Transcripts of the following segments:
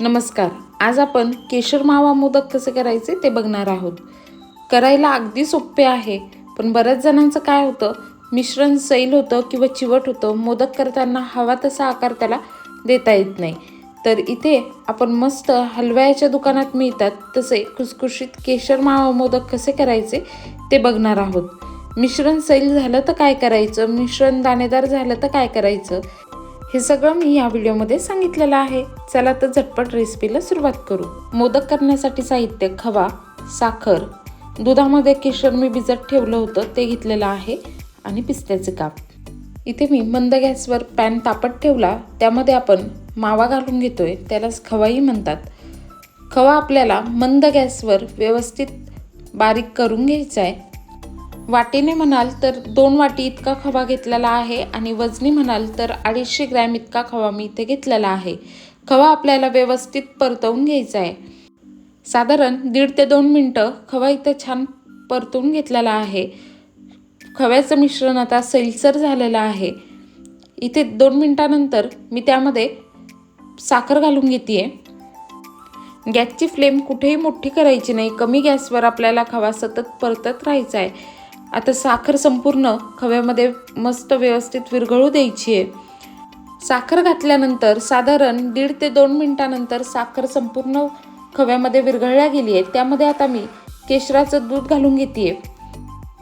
नमस्कार. आज आपण केशर मावा मोदक कसे करायचे ते बघणार आहोत. करायला अगदी सोपे आहे पण बऱ्याच जणांचं काय होतं मिश्रण सैल होतं किंवा चिवट होतं मोदक करताना हवा तसा आकार त्याला देता येत नाही. तर इथे आपण मस्त हलव्याच्या दुकानात मिळतात तसे खुसखुशीत केशर मावा मोदक कसे करायचे ते बघणार आहोत. मिश्रण सैल झालं तर काय करायचं? मिश्रण दाणेदार झालं तर काय करायचं? हे सगळं मी या व्हिडिओमध्ये सांगितलेलं आहे. चला तर झटपट रेसिपीला सुरुवात करू. मोदक करण्यासाठी साहित्य खवा साखर दुधामध्ये केशर मी भिजत ठेवलं होतं ते घेतलेलं आहे आणि पिस्त्याचे काप. इथे मी मंद गॅसवर पॅन तापत ठेवला त्यामध्ये आपण मावा घालून घेतोय त्यालाच खवाही म्हणतात. खवा आपल्याला मंद गॅसवर व्यवस्थित बारीक करून घ्यायचा आहे. वाटीने म्हणाल तर दोन वाटी इतका खवा घेतलेला आहे आणि वजनी म्हणाल तर अडीचशे ग्रॅम इतका खवा मी इथे घेतलेला आहे. खवा आपल्याला व्यवस्थित परतवून घ्यायचा आहे. साधारण दीड ते दोन मिनटं खवा इथे छान परतून घेतलेला आहे. खव्याचं मिश्रण आता सैलसर झालेलं आहे. इथे दोन मिनटानंतर मी त्यामध्ये साखर घालून घेते गॅसची फ्लेम कुठेही मोठी करायची नाही. कमी गॅसवर आपल्याला खवा सतत परतत राहायचा आहे. आता साखर संपूर्ण खव्यामध्ये मस्त व्यवस्थित विरघळू द्यायची आहे. साखर घातल्यानंतर साधारण दीड ते दोन मिनटानंतर साखर संपूर्ण खव्यामध्ये विरघळल्या गेली आहे. त्यामध्ये आता मी केशराचं दूध घालून घेते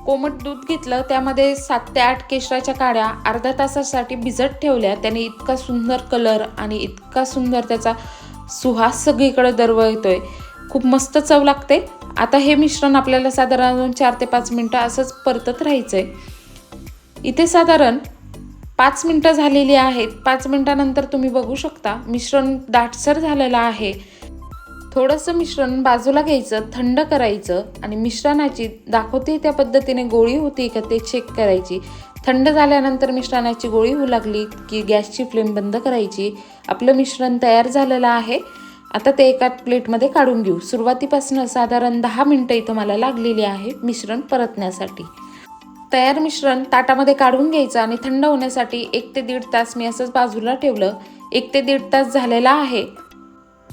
कोमट दूध घेतलं त्यामध्ये सात ते आठ केशराच्या काड्या अर्ध्या तासासाठी भिजत ठेवल्या. त्याने इतका सुंदर कलर आणि इतका सुंदर त्याचा सुहास सगळीकडे दरवळतोय. खूप मस्त चव लागते. आता हे मिश्रण आपल्याला साधारण चार ते पाच मिनटं असंच परतत राहायचं आहे इथे साधारण पाच मिनटं झालेली आहेत. पाच मिनटानंतर तुम्ही बघू शकता मिश्रण दाटसर झालेलं आहे. थोडंसं मिश्रण बाजूला घ्यायचं थंड करायचं आणि मिश्रणाची दाखवते त्या पद्धतीने गोळी होती का ते चेक करायची. थंड झाल्यानंतर मिश्रणाची गोळी होऊ लागली की गॅसची फ्लेम बंद करायची. आपलं मिश्रण तयार झालेलं आहे. आता ते एका प्लेटमध्ये काढून घेऊ. सुरुवातीपासून साधारण दहा मिनटं इथं मला लागलेली आहे मिश्रण परतण्यासाठी. तयार मिश्रण ताटामध्ये काढून घ्यायचं आणि थंड होण्यासाठी एक ते दीड तास मी असंच बाजूला ठेवलं. एक ते दीड तास झालेला आहे.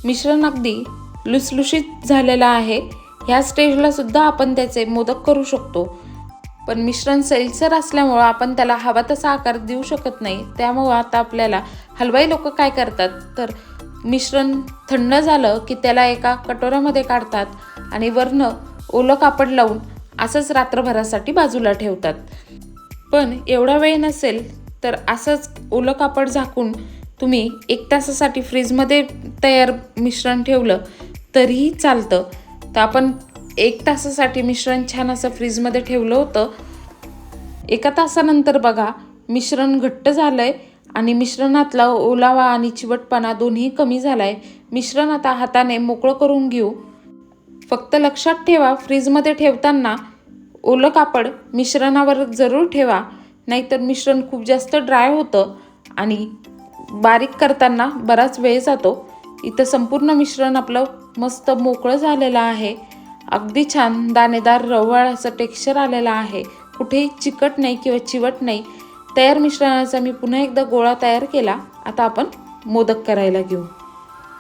मिश्रण अगदी लुसलुशीत झालेलं आहे. ह्या स्टेजला सुद्धा आपण त्याचे मोदक करू शकतो. पण मिश्रण सैलसर असल्यामुळं आपण त्याला हवा तसा आकार देऊ शकत नाही. त्यामुळं आता आपल्याला हलवाई लोक काय करतात? तर मिश्रण थंड झालं की त्याला एका कटोऱ्यामध्ये काढतात आणि वरनं ओलं कापड लावून असंच रात्रभरासाठी बाजूला ठेवतात. पण एवढा वेळ नसेल तर असंच ओलं कापड झाकून तुम्ही एक तासासाठी फ्रीजमध्ये तयार मिश्रण ठेवलं तरीही चालतं. तर आपण एक तासासाठी मिश्रण छान असं फ्रीजमध्ये ठेवलं होतं. एका तासानंतर बघा मिश्रण घट्ट झालं आहे आणि मिश्रणातला ओलावा आणि चिवटपणा दोन्ही कमी झालाय. मिश्रण आता हाताने मोकळं करून घेऊ. फक्त लक्षात ठेवा फ्रीजमध्ये ठेवताना ओलं कापड मिश्रणावर जरूर ठेवा. नाहीतर मिश्रण खूप जास्त ड्राय होतं आणि बारीक करताना बराच वेळ जातो. इथं संपूर्ण मिश्रण आपलं मस्त मोकळं झालेलं आहे. अगदी छान दाणेदार रवळ असं टेक्स्चर आलेलं आहे. कुठेही चिकट नाही किंवा चिवट नाही. तयार मिश्रणाचा मी पुन्हा एकदा गोळा तयार केला. आता आपण मोदक करायला घेऊ.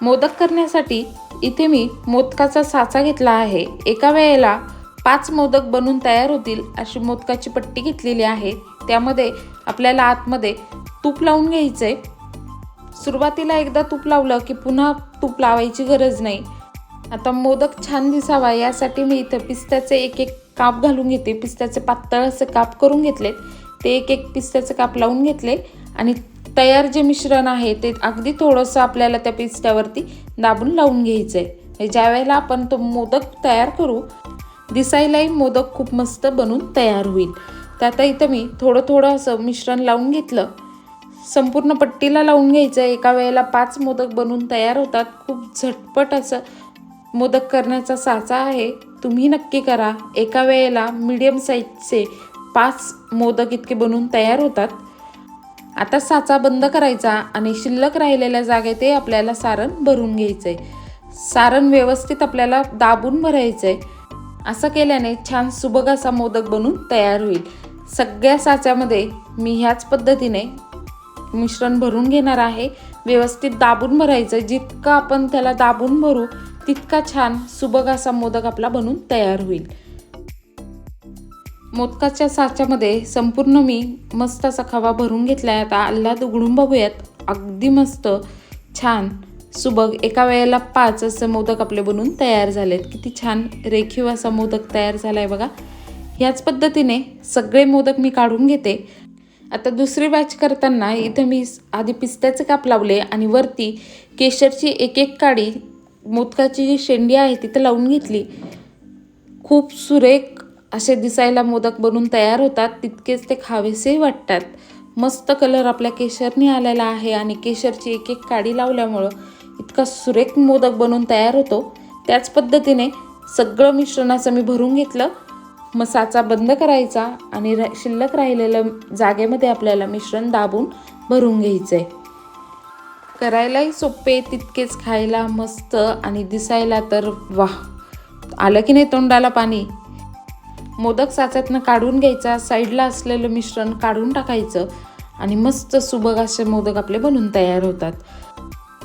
मोदक करण्यासाठी इथे मी मोदकाचा साचा घेतला आहे. एका वेळेला पाच मोदक बनून तयार होतील अशी मोदकाची पट्टी घेतलेली आहे. त्यामध्ये आपल्याला आतमध्ये तूप लावून घ्यायचंय. सुरुवातीला एकदा तूप लावलं की पुन्हा तूप लावायची गरज नाही. आता मोदक छान दिसावा यासाठी मी इथं पिस्त्याचे एक एक काप घालून घेते. पिस्त्याचे पातळ असे काप करून घेतलेत. ते एक एक पिस्त्याचं काप लावून घेतले आणि तयार जे मिश्रण आहे ते अगदी थोडंसं आपल्याला त्या पिस्त्यावरती दाबून लावून घ्यायचं आहे म्हणजे ज्या वेळेला आपण तो मोदक तयार करू दिसायलाही मोदक खूप मस्त बनून तयार होईल. तर आता इथं मी थोडं थोडं असं मिश्रण लावून घेतलं. संपूर्ण पट्टीला लावून घ्यायचं आहे एका वेळेला पाच मोदक बनून तयार होतात. खूप झटपट असं मोदक करण्याचा साचा आहे. तुम्ही नक्की करा. एका वेळेला मीडियम साईजचे पाच मोदक इतके बनवून तयार होतात. आता साचा बंद करायचा आणि शिल्लक राहिलेल्या जागेत ते आपल्याला सारण भरून घ्यायचं आहे सारण व्यवस्थित आपल्याला दाबून भरायचं आहे असं केल्याने छान सुबग असा मोदक बनून तयार होईल. सगळ्या साच्यामध्ये मी ह्याच पद्धतीने मिश्रण भरून घेणार आहे. व्यवस्थित दाबून भरायचं जितकं आपण त्याला दाबून भरू तितका छान सुबग असा मोदक आपला बनून तयार होईल. मोदकाच्या साच्यामध्ये संपूर्ण मी मस्त असा खवा भरून घेतला आहे आता आल्हाद उघडून बघूयात. अगदी मस्त छान सुबक. एका वेळेला पाच असे मोदक आपले बनून तयार झालेत. किती छान रेखीव असा मोदक तयार झाला आहे बघा. ह्याच पद्धतीने सगळे मोदक मी काढून घेते. आता दुसरी बॅच करताना इथं मी आधी पिस्त्याचे काप लावले आणि वरती केशरची एक एक काडी मोदकाची जी शेंडी आहे तिथं लावून घेतली. खूप सुरेख असे दिसायला मोदक बनून तयार होतात तितकेच ते खावेसे वाटतात. मस्त कलर आपल्या केशरनी आलेला आहे आणि केशरची एक एक काडी लावल्यामुळं इतका सुरेख मोदक बनून तयार होतो. त्याच पद्धतीने सगळं मिश्रणाचं मी भरून घेतलं. मग साचा बंद करायचा आणि रा शिल्लक राहिलेलं जागेमध्ये आपल्याला मिश्रण दाबून भरून घ्यायचं आहे करायलाही सोपे तितकेच खायला मस्त आणि दिसायला तर वाह! आलं की नाही तोंडाला पाणी? मोदक साच्यातनं काढून घ्यायचा साईडला असलेलं मिश्रण काढून टाकायचं आणि मस्त सुबक असे मोदक आपले बनून तयार होतात.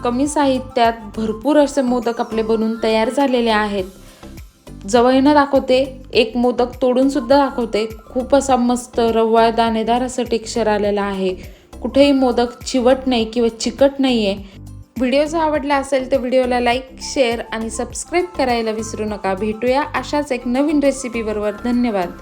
कमी साहित्यात भरपूर असे मोदक आपले बनून तयार झालेले आहेत. जवळनं दाखवते एक मोदक तोडूनसुद्धा दाखवते. खूप असा मस्त रवाळ दाणेदार असं टेक्स्चर आलेलं आहे. कुठेही मोदक चिवट नाही किंवा चिकट नाही आहे व्हिडिओ जर आवडला असेल तर व्हिडिओला लाईक शेअर आणि सबस्क्राईब करायला विसरू नका. भेटूया अशाच एक नवीन रेसिपीबरोबर धन्यवाद.